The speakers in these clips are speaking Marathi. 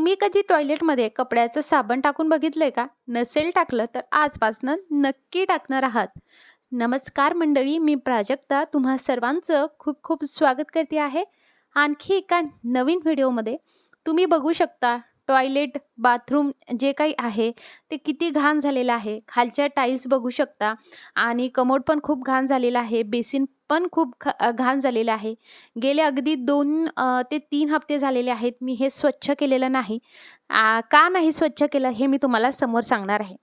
तुम्ही कधी टॉयलेटमध्ये कपड्याचं साबण टाकून बघितलंय का? नसेल टाकलं तर आजपासनं नक्की टाकणार आहात. नमस्कार मंडळी मी प्राजक्ता. तुम्हा सर्वांचं खूप खूप स्वागत करते आहे. आणखी एका नवीन व्हिडिओमध्ये तुम्ही बघू शकता टॉयलेट बाथरूम जे काही आहे ते किती घाण झालेलं आहे. खालच्या टाईल्स बघू शकता. आणि कमोड पण खूप घाण झालेलं आहे. बेसिन पण खूप ख घाण झालेलं आहे. गेले अगदी दोन ते तीन हप्ते झालेले आहेत. मी हे स्वच्छ केलेलं नाही. का नाही स्वच्छ केलं हे मी तुम्हाला समोर सांगणार आहे.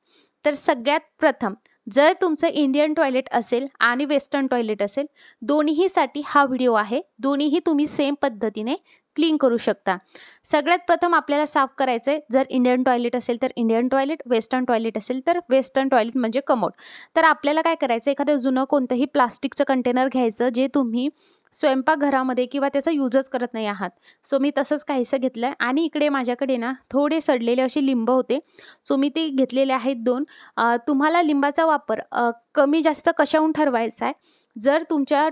तर सगळ्यात प्रथम जर तुमचं इंडियन टॉयलेट असेल आणि वेस्टर्न टॉयलेट असेल दोन्हीसाठी हा व्हिडिओ आहे. दोन्हीही तुम्ही सेम पद्धतीने क्लीन करू शकता. सगळ्यात प्रथम आपल्याला साफ करायचं आहे जर इंडियन टॉयलेट असेल तर इंडियन टॉयलेट वेस्टर्न टॉयलेट असेल तर वेस्टर्न टॉयलेट म्हणजे कमोड. तर आपल्याला काय करायचं एखादं जुनं कोणतंही प्लास्टिकचं कंटेनर घ्यायचं जे तुम्ही स्वयंपाकघरामध्ये किंवा त्याचा यूजच करत नाही आहात. सो मी तसंच काहीसं घेतलं आहे आणि इकडे माझ्याकडे ना थोडे सडलेले असे लिंब होते. सो मी ते घेतलेले आहेत दोन. तुम्हाला लिंबाचा वापर कमी जास्त कशाहून ठरवायचा आहे? जर तुमच्या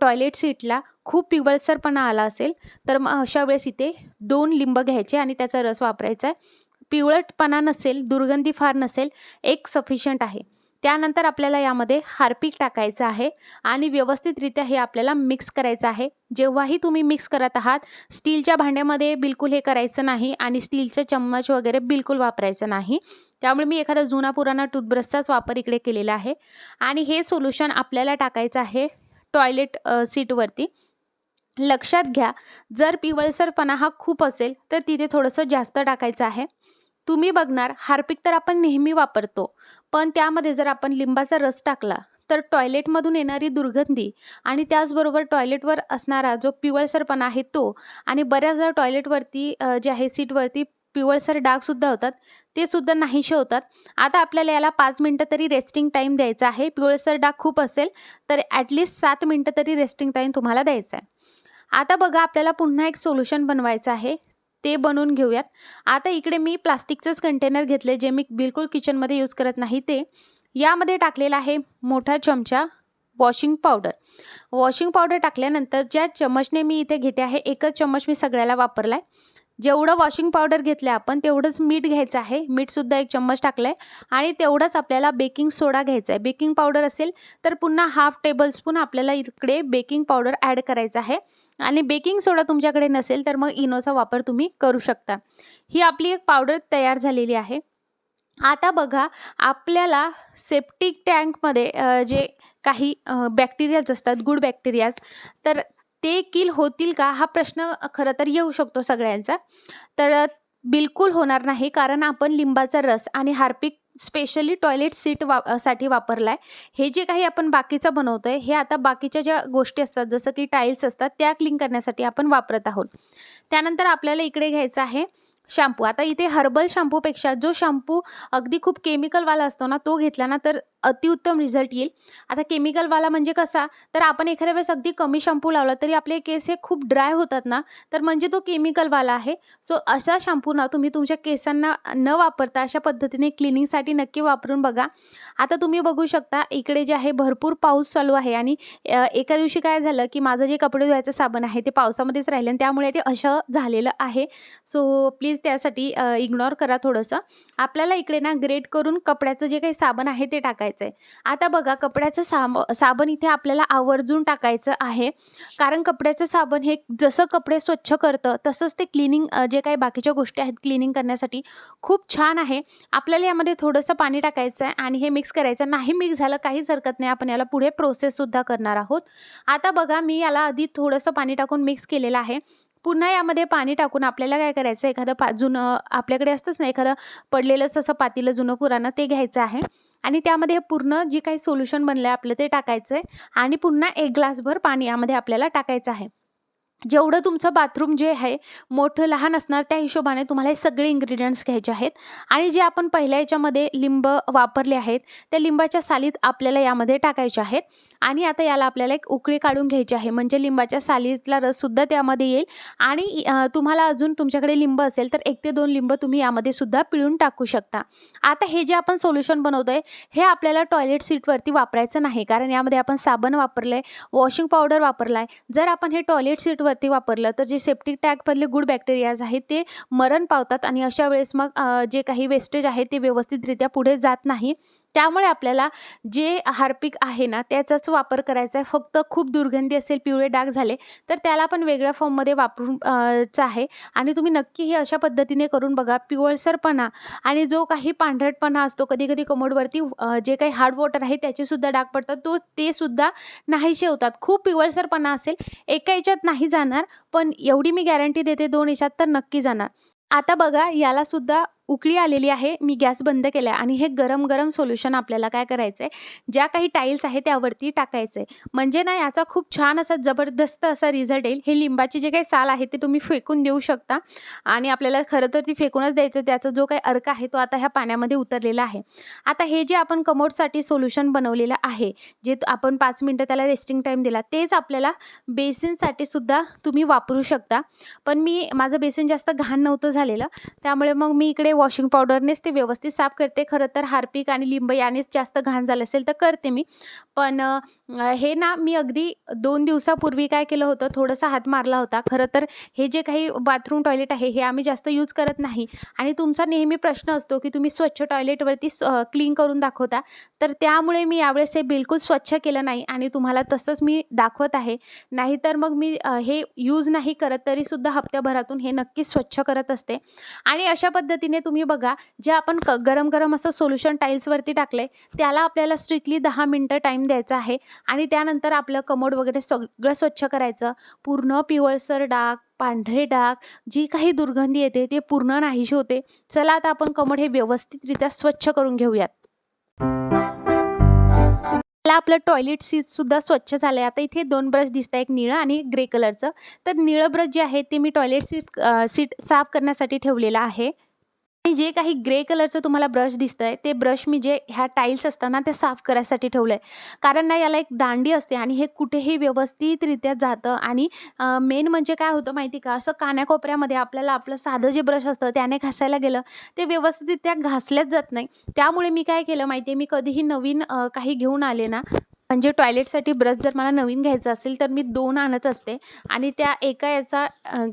टॉयलेट सीटला खूप पिवळसरपणा आला असेल तर मग अशा वेळेस इथे दोन लिंब घ्यायचे आणि त्याचा रस वापरायचा आहे. पिवळटपणा नसेल दुर्गंधी फार नसेल एक सफिशियंट आहे. त्यानंतर आपल्याला यामध्ये हार्पिक टाकायचं आहे आणि व्यवस्थितरित्या हे आपल्याला मिक्स करायचं आहे. जेव्हाही तुम्ही मिक्स करत आहात स्टीलच्या भांड्यामध्ये बिलकुल हे करायचं नाही आणि स्टीलचा चम्मच वगैरे बिलकुल वापरायचं नाही. त्यामुळे मी एखादा जुना पुराणा टूथब्रशचाच वापर इकडे केलेला आहे. आणि हे सोल्युशन आपल्याला टाकायचं आहे टॉयलेट सीटवरती. लक्षात घ्या जर पिवळसरपणा हा खूप असेल तर तिथे थोडंसं जास्त टाकायचं आहे. तुम्ही बघणार हार्पिक तर आपण नेहमी वापरतो पण त्यामध्ये जर आपण लिंबाचा रस टाकला तर टॉयलेटमधून येणारी दुर्गंधी आणि त्याचबरोबर टॉयलेटवर असणारा जो पिवळसरपणा आहे तो आणि बऱ्याचदा टॉयलेटवरती जे आहे सीटवरती पिवळसर डागसुद्धा होतात ते सुद्धा नाहीशे होतात. आता आपल्याला याला पाच मिनटं तरी रेस्टिंग टाईम द्यायचा आहे. पिवळसर डाग खूप असेल तर ॲटलिस्ट सात मिनटं तरी रेस्टिंग टाईम तुम्हाला द्यायचा आहे. आता बघा आपल्याला पुन्हा एक सोल्युशन बनवायचं आहे. ते बनवून घेऊयात. आता इकडे मी प्लास्टिकचंच कंटेनर घेतले जे मी बिलकुल किचनमध्ये यूज करत नाही ते. यामध्ये टाकलेलं आहे मोठा चमचा वॉशिंग पावडर वॉशिंग पावडर टाकल्यानंतर ज्या चमचने मी इथे घेते आहे एकच चमच मी सगळ्याला वापरला आहे जेवढं वॉशिंग पावडर घेतलं आहे आपण तेवढंच मीठ घ्यायचं आहे. मीठसुद्धा एक चम्मच टाकलं आहे आणि तेवढंच आपल्याला बेकिंग सोडा घ्यायचा आहे बेकिंग पावडर असेल तर पुन्हा हाफ टेबलस्पून आपल्याला इकडे बेकिंग पावडर ॲड करायचं आहे. आणि बेकिंग सोडा तुमच्याकडे नसेल तर मग इनोचा वापर तुम्ही करू शकता. ही आपली एक पावडर तयार झालेली आहे. आता बघा आपल्याला सेप्टिक टँकमध्ये जे काही बॅक्टेरियाज असतात गुड बॅक्टेरियाज तर ते किल होतील का हा प्रश्न खरं तर येऊ शकतो सगळ्यांचा. तर बिलकुल होणार नाही कारण आपण लिंबाचा रस आणि हार्पिक स्पेशली टॉयलेट सीट वा साठी वापरला आहे हे जे काही आपण बाकीचं बनवतो आहे हे आता बाकीच्या ज्या गोष्टी असतात जसं की टाईल्स असतात त्या क्लीन करण्यासाठी आपण वापरत आहोत. त्यानंतर आपल्याला इकडे घ्यायचं आहे शॅम्पू. आता इथे हर्बल शॅम्पूपेक्षा जो शॅम्पू अगदी खूप केमिकलवाला असतो ना तो घेतला ना तर अतिउत्तम रिझल्ट येईल. आता केमिकलवाला म्हणजे कसा तर आपण एखाद्या वेळेस अगदी कमी शॅम्पू लावला तरी आपले केस हे खूप ड्राय होतात ना तर म्हणजे तो केमिकलवाला आहे. सो असा शॅम्पू ना तुम्ही तुमच्या केसांना न वापरता अशा पद्धतीने क्लिनिंगसाठी नक्की वापरून बघा. आता तुम्ही बघू शकता इकडे जे आहे भरपूर पाऊस चालू आहे. आणि एका दिवशी काय झालं की माझं जे कपडे धुवायचं साबण आहे ते पावसामध्येच राहिलं आणि त्यामुळे ते असं झालेलं आहे. सो प्लीज त्यासाठी इग्नोर करा थोडंसं. आपल्याला इकडे ना ग्रेट करून कपड्याचं जे काही साबण आहे ते टाकायचं आहे आता बघा कपड्याचं साब साबण इथे आपल्याला आवर्जून टाकायचं आहे. कारण कपड्याचं साबण हे जसं कपडे स्वच्छ करतं तसंच ते क्लिनिंग जे काही बाकीच्या गोष्टी आहेत क्लिनिंग करण्यासाठी खूप छान आहे. आपल्याला यामध्ये थोडंसं पाणी टाकायचं आहे आणि हे मिक्स करायचं. नाही मिक्स झालं काहीच हरकत नाही. आपण याला पुढे प्रोसेससुद्धा करणार आहोत. आता बघा मी याला आधी थोडंसं पाणी टाकून मिक्स केलेलं आहे. पुन्हा यामध्ये पाणी टाकून आपल्याला काय करायचं? एखादं पा जुनं आपल्याकडे असतंच ना एखादं पडलेलंच असं पातीलं जुनं पुराणं ते घ्यायचं आहे. आणि त्यामध्ये पूर्ण जी काही सोल्युशन बनलं आहे आपलं ते टाकायचं आहे आणि पुन्हा एक ग्लासभर पाणी यामध्ये आपल्याला टाकायचं आहे. जेवढं तुमचं बाथरूम जे आहे मोठं लहान असणार त्या हिशोबाने तुम्हाला हे सगळे इन्ग्रेडियंट्स घ्यायचे आहेत. आणि जे आपण पहिल्या याच्यामध्ये लिंब वापरले आहेत त्या लिंबाच्या सालीत आपल्याला यामध्ये टाकायचे आहेत. आणि आता याला आपल्याला एक उकळी काढून घ्यायची आहे. म्हणजे लिंबाच्या सालीतला रससुद्धा त्यामध्ये येईल. आणि तुम्हाला अजून तुमच्याकडे लिंब असेल तर एक ते दोन लिंब तुम्ही यामध्ये सुद्धा पिळून टाकू शकता. आता हे जे आपण सोल्युशन बनवतो आहे हे आपल्याला टॉयलेट सीटवरती वापरायचं नाही. कारण यामध्ये आपण साबण वापरलं आहे वॉशिंग पावडर वापरला आहे जर आपण हे टॉयलेट सीटवर वरती वापरलं. तर जे सेप्टिक टॅगमधले गुड बॅक्टेरियाज आहेत ते मरण पावतात आणि अशा वेळेस मग जे काही वेस्टेज आहे ते व्यवस्थितरित्या पुढे जात नाही. त्यामुळे आपल्याला जे हार्पिक आहे ना त्याचाच वापर करायचा आहे. फक्त खूप दुर्गंधी असेल पिवळे डाग झाले तर त्याला पण वेगळ्या फॉर्ममध्ये वापरून अ, आहे. आणि तुम्ही नक्की हे अशा पद्धतीने करून बघा. पिवळसरपणा आणि जो काही पांढरटपणा असतो कधी कधी कमोडवरती जे काही हार्ड वॉटर आहे त्याचेसुद्धा डाग पडतात. तो ते सुद्धा नाहीसे होतात. खूप पिवळसरपणा असेल एका याच्यात नाही जाणार पण एवढी मी गॅरंटी देते दोन याच्यात तर नक्की जाणार. आता बघा याला सुद्धा उकळी आलेली आहे मी गॅस बंद केला आहे आणि हे गरम गरम सोल्युशन आपल्याला काय करायचं आहे ज्या काही टाईल्स आहे त्यावरती टाकायचं आहे म्हणजे ना याचा खूप छान असा जबरदस्त असा रिझल्ट येईल. हे लिंबाची जे काही साल आहे ते तुम्ही फेकून देऊ शकता. आणि आपल्याला खरं तर ती फेकूनच द्यायचं त्याचा जो काही अर्क आहे तो आता ह्या पाण्यामध्ये उतरलेला आहे. आता हे जे आपण कमोडसाठी सोल्युशन बनवलेलं आहे जे आपण पाच मिनटं त्याला रेस्टिंग टाईम दिला तेच आपल्याला बेसिनसाठी सुद्धा तुम्ही वापरू शकता. पण मी माझं बेसिन जास्त घाण नव्हतं झालेलं. त्यामुळे मग मी इकडे वॉशिंग पावडरनेच ते व्यवस्थित साफ करते. खरं तर हार्पिक आणि लिंब यानेच जास्त घाण झालं असेल तर करते मी. पण हे ना मी अगदी दोन दिवसापूर्वी काय केलं होतं थोडासा हात मारला होता. खरं तर हे जे काही बाथरूम टॉयलेट आहे हे आम्ही जास्त यूज करत नाही. आणि तुमचा नेहमी प्रश्न असतो की तुम्ही स्वच्छ टॉयलेटवरती क्लीन करून दाखवता. तर त्यामुळे मी यावेळेस हे बिलकुल स्वच्छ केलं नाही आणि तुम्हाला तसंच मी दाखवत आहे. नाहीतर मग मी हे यूज नाही करत तरीसुद्धा हप्त्याभरातून हे नक्की स्वच्छ करत असते. आणि अशा पद्धतीने तुम्ही बघा जे आपण क गरम गरम असं सोल्युशन टाईल्सवरती टाकलं आहे त्याला आपल्याला स्ट्रिक्टली दहा मिनटं टाईम द्यायचा आहे. आणि त्यानंतर आपलं कमोड वगैरे सगळं स्वच्छ करायचं. पूर्ण पिवळसर डाग पांढरे डाग जी काही दुर्गंधी येते ते पूर्ण नाहीशी होते. चला आता आपण कमोड हे व्यवस्थितरित्या स्वच्छ करून घेऊयात. मला आपलं टॉयलेट सीटसुद्धा स्वच्छ झालं आहे आता इथे दोन ब्रश दिसत आहे एक निळं आणि एक ग्रे कलरचं तर निळं ब्रश जे आहे ते मी टॉयलेट सीट सीट साफ करण्यासाठी ठेवलेलं आहे. आणि जे काही ग्रे कलरचं तुम्हाला ब्रश दिसतंय आहे ते ब्रश मी जे ह्या टाईल्स असताना ते साफ करायसाठी ठेवलं आहे कारण ना याला एक दांडी असते आणि हे कुठेही व्यवस्थितरित्या जातं आणि मेन म्हणजे काय होतं माहिती का? असं कान्याकोपऱ्यामध्ये आपल्याला आपलं साधं जे ब्रश असतं त्याने घासायला गेलं ते व्यवस्थितरित्या घासल्याच जात नाही. त्यामुळे मी काय केलं माहिती आहे मी कधीही नवीन काही घेऊन आले ना म्हणजे टॉयलेटसाठी ब्रश जर मला नवीन घ्यायचा असेल तर मी दोन आणत असते. आणि त्या एका याचा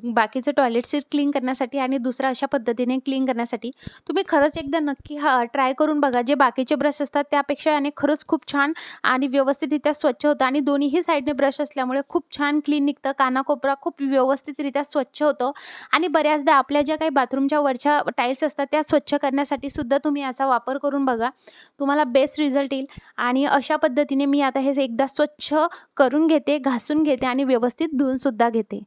बाकीचं टॉयलेट सीट क्लीन करण्यासाठी आणि दुसरा अशा पद्धतीने क्लीन करण्यासाठी तुम्ही खरंच एकदा नक्की हा ट्राय करून बघा. जे बाकीचे ब्रश असतात त्यापेक्षा याने खरंच खूप छान आणि व्यवस्थितरित्या स्वच्छ होतं. आणि दोन्हीही साईडने ब्रश असल्यामुळे खूप छान क्लीन निघतं. कानाकोपरा खूप व्यवस्थितरित्या स्वच्छ होतो. आणि बऱ्याचदा आपल्या ज्या काही बाथरूमच्या वरच्या टाईल्स असतात त्या स्वच्छ करण्यासाठी सुद्धा तुम्ही याचा वापर करून बघा. तुम्हाला बेस्ट रिझल्ट येईल. आणि अशा पद्धतीने मी आता हे एकदा स्वच्छ करून घेते घासून घेते आणि व्यवस्थित धुवून सुद्धा घेते.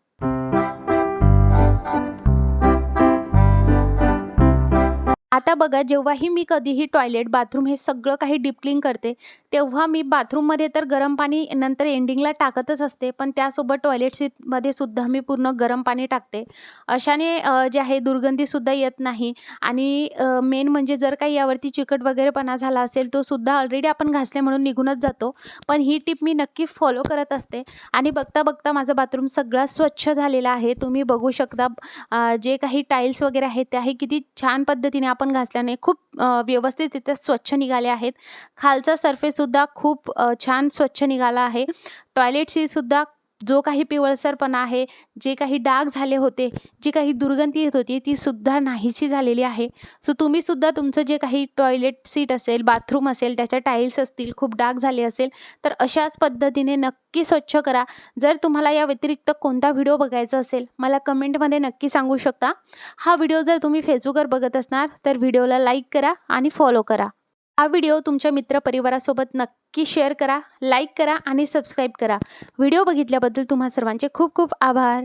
आता बघा जेव्हाही मी कधीही टॉयलेट बाथरूम हे सगळं काही डिपक्लिंग करते तेव्हा मी बाथरूममध्ये तर गरम पाणी नंतर एंडिंगला टाकतच असते पण त्यासोबत टॉयलेट सीटमध्ये सुद्धा मी पूर्ण गरम पाणी टाकते. अशाने जे आहे दुर्गंधीसुद्धा येत नाही आणि मेन म्हणजे जर काही यावरती चिकट वगैरेपणा झाला असेल तो सुद्धा ऑलरेडी आपण घासले म्हणून निघूनच जातो. पण ही टिप मी नक्की फॉलो करत असते आणि बघता बघता माझं बाथरूम सगळा स्वच्छ झालेला आहे. तुम्ही बघू शकता जे काही टाईल्स वगैरे आहेत त्याही किती छान पद्धतीने आपण घासल्याने खूप व्यवस्थित व्यवस्थितरित्या स्वच्छ निघाले आहेत. खालचा सरफेससुद्धा खूप छान स्वच्छ निघाला आहे. टॉयलेट सीटसुद्धा जो काही पिवळसरपणा आहे जे काही डाग झाले होते जी काही दुर्गंधी येत होती ती सुद्धा नाहीशी झालेली आहे. सो तुम्ही सुद्धा तुमचं जे काही टॉयलेट सीट असेल बाथरूम असेल त्याच्या टाईल्स असतील खूप डाग झाले असेल तर अशाच पद्धतीने नक्की स्वच्छ करा. जर तुम्हाला या व्यतिरिक्त कोणता व्हिडिओ बघायचा असेल मला कमेंटमध्ये नक्की सांगू शकता. हा व्हिडिओ जर तुम्ही फेसबुकवर बघत असणार तर व्हिडिओला लाईक करा आणि फॉलो करा. हा व्हिडिओ तुमच्या मित्रपरिवारासोबत नक्की शेअर करा लाईक करा आणि सबस्क्राईब करा. व्हिडिओ बघितल्याबद्दल तुम्हा सर्वांचे खूप खूप आभार.